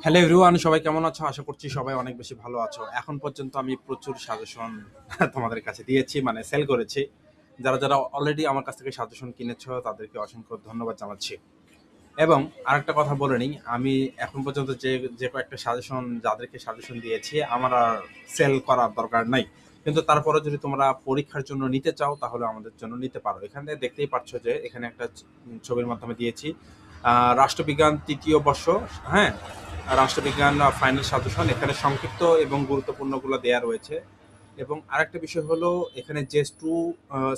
Hello everyone সবাই কেমন আছো? আশা করছি সবাই অনেক বেশি ভালো আছো। এখন পর্যন্ত আমি প্রচুর সাজেশন তোমাদের কাছে দিয়েছি মানে সেল করেছি। যারা যারা অলরেডি আমার কাছ থেকে সাজেশন কিনেছো, তাদেরকে অসংখ্য ধন্যবাদ জানাচ্ছি। এবং আরেকটা কথা বলে নিই, আমি এখন পর্যন্ত যে যে কয়েকটা সাজেশন, যাদেরকে সাজেশন দিয়েছি, আমার আর সেল করার দরকার নাই। কিন্তু তারপরে যদি তোমরা পরীক্ষার জন্য নিতে চাও, তাহলে আমাদের জন্য নিতে পারো। এখানে দেখতেই পাচ্ছ যে, এখানে একটা ছবির মাধ্যমে দিয়েছি। রাষ্ট্রবিজ্ঞান তৃতীয় বর্ষ হ্যাঁ? রাষ্ট্রবিজ্ঞান ফাইনাল সাজেশন এখানে সংক্ষিপ্ত এবং গুরুত্বপূর্ণগুলো দেওয়া রয়েছে। এবং আরেকটা বিষয় হলো, এখানে যে টু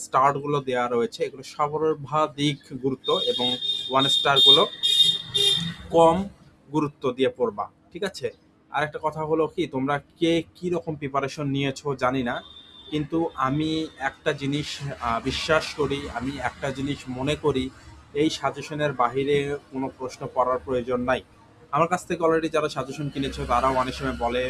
স্টারগুলো দেওয়া রয়েছে, এগুলো সর্বাধিক গুরুত্ব এবং ওয়ান স্টারগুলো কম গুরুত্ব দিয়ে পড়বা, ঠিক আছে? আরেকটা কথা হলো কি, তোমরা কে কি রকম প্রিপারেশন নিয়েছো জানি না, কিন্তু আমি একটা জিনিস বিশ্বাস করি, আমি একটা জিনিস মনে করি, এই সাজেশনের বাইরে কোনো প্রশ্ন পড়ার প্রয়োজন নাই। আমার কাছ থেকে অলরেডি যারা সাজেশন কিনেছে, তারাও অনেক সময় বলে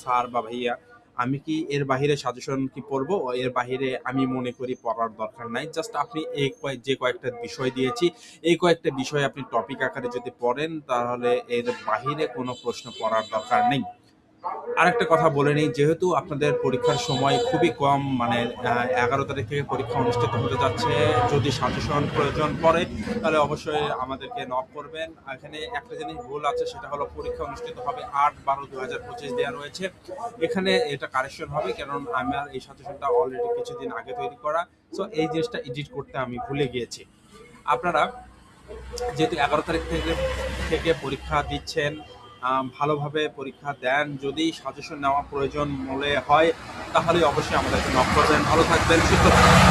স্যার বা ভাইয়া, আমি কি এর বাহিরে সাজেশন কি পড়ব? এর বাহিরে আমি মনে করি পড়ার দরকার নাই। জাস্ট আপনি এই কয়েক যে কয়েকটা বিষয় দিয়েছি, এই কয়েকটা বিষয় আপনি টপিক আকারে যদি পড়েন, তাহলে এর বাহিরে কোনো প্রশ্ন পড়ার দরকার নেই। আরেকটা কথা বলে নিই, যেহেতু আপনাদের পরীক্ষার সময় খুবই কম মানে এগারো তারিখ থেকে পরীক্ষা অনুষ্ঠিত হতে যাচ্ছে, যদি সাজেশন প্রয়োজন পড়ে, তাহলে অবশ্যই আমাদেরকে নক করবেন। এখানে একটা জিনিস ভুল আছে, সেটা হলো পরীক্ষা অনুষ্ঠিত হবে আট বারো দু হাজার পঁচিশ দেওয়া রয়েছে। এখানে এটা কারেকশন হবে, কারণ আমার এই সাজেশনটা অলরেডি কিছুদিন আগে তৈরি করা সো এই জিনিসটা এডিট করতে আমি ভুলে গিয়েছি। আপনারা যেহেতু এগারো তারিখ থেকে থেকে পরীক্ষা দিচ্ছেন ভালোভাবে পরীক্ষা দেন। যদি সাজেশন নেওয়া প্রয়োজন মনে হয়, তাহলে অবশ্যই আমাদেরকে নক করবেন। ভালো থাকবেন, সুস্থ থাকবেন।